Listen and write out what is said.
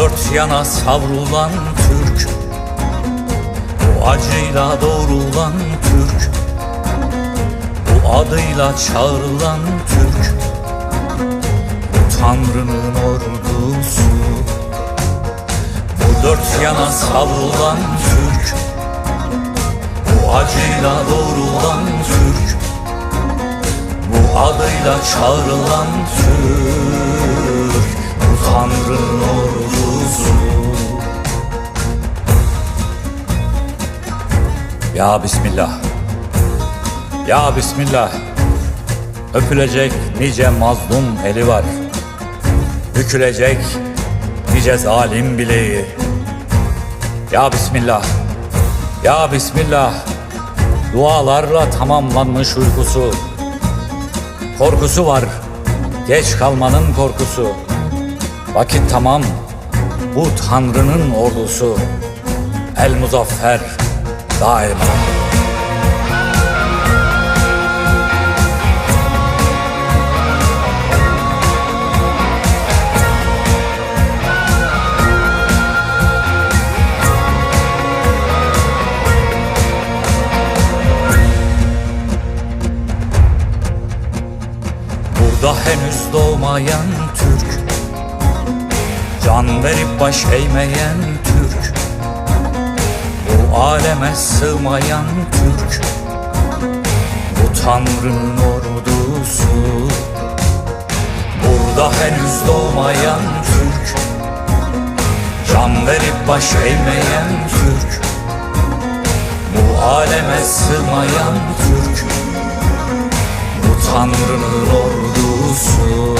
dört yana savrulan Türk. Bu acıyla doğrulan Türk. Bu adıyla çağrılan Türk. Bu Tanrı'nın ordusu. Bu dört yana savrulan Türk. Bu acıyla doğrulan Türk. Bu adıyla çağrılan Türk. Tanrı'nın ordusu Ya Bismillah. Ya Bismillah. Öpülecek nice mazlum eli var. Bükülecek nice zalim bileği. Ya Bismillah. Ya Bismillah. Dualarla tamamlanmış uykusu. Korkusu var. Geç kalmanın korkusu. Vakit tamam. Bu Tanrı'nın ordusu. El muzaffer Daima Burada henüz doğmayan Türk Can verip baş eğmeyen Türk Bu aleme sığmayan Türk. Bu Tanrı'nın ordusu. Burada henüz doğmayan Türk. Can verip baş eğmeyen Türk. Bu aleme sığmayan Türk. Bu Tanrı'nın ordusu